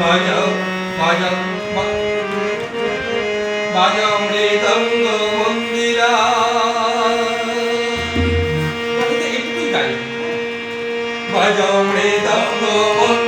ഭജ ഭജ ഭജമൃതം মন্দির ഭജമൃതം মন্দির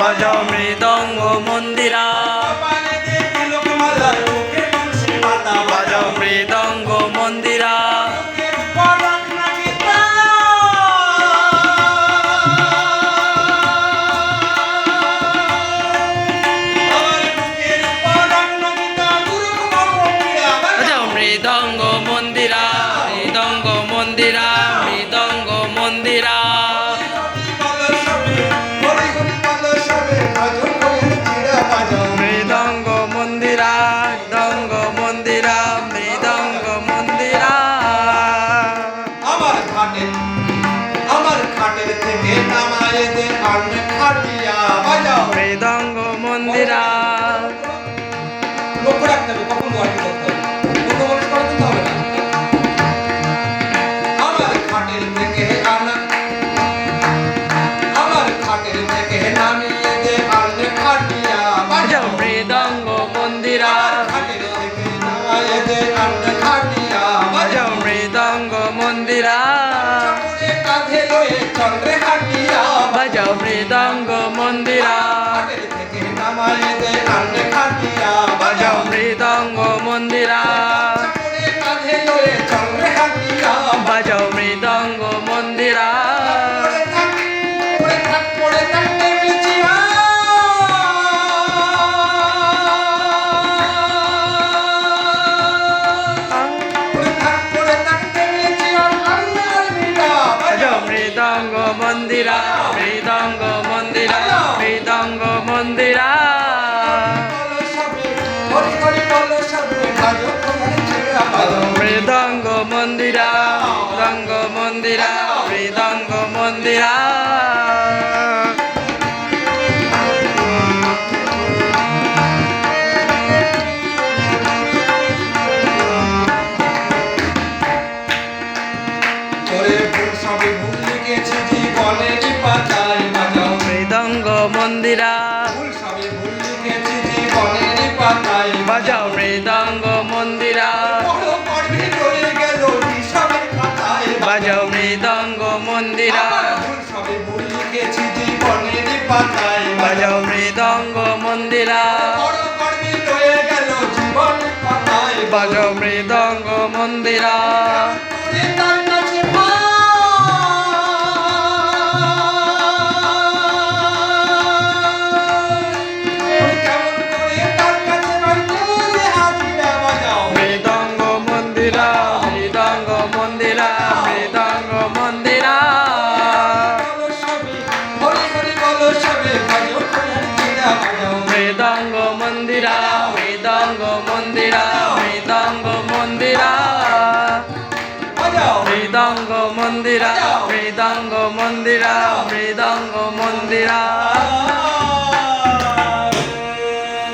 বাজাও মৃদঙ্গ মন্দিরা। আমাকে আমার খাটের থেকে নামায় দে কান খাটিয়া বাজাও। মৃদঙ্গ মন্দিরা। লক্ষ্য রাখতে হবে কখন দোয়ারটি করতে হবে যন্ত্রে হাটিয়া বাজাও মৃদঙ্গ মন্দিরা। থেকে নামায় দে কানে বাজাও মৃদঙ্গ মন্দিরা। বাজাও মৃদঙ্গ মন্দিরা। মৃদঙ্গ মন্দিরা মৃদঙ্গ মন্দিরা। মৃদঙ্গ মন্দিরা মৃদঙ্গ মন্দিরা মৃদঙ্গ মন্দিরা। মন্দিরা। বাজাও মৃদঙ্গ মন্দিরা। বাজাও মৃদঙ্গ মন্দিরা। বাজাও মৃদঙ্গ মন্দিরা। বাজাও মৃদঙ্গ মন্দিরা। মন্দিরা মৃদঙ্গ মন্দিরা মৃদঙ্গ মন্দিরা।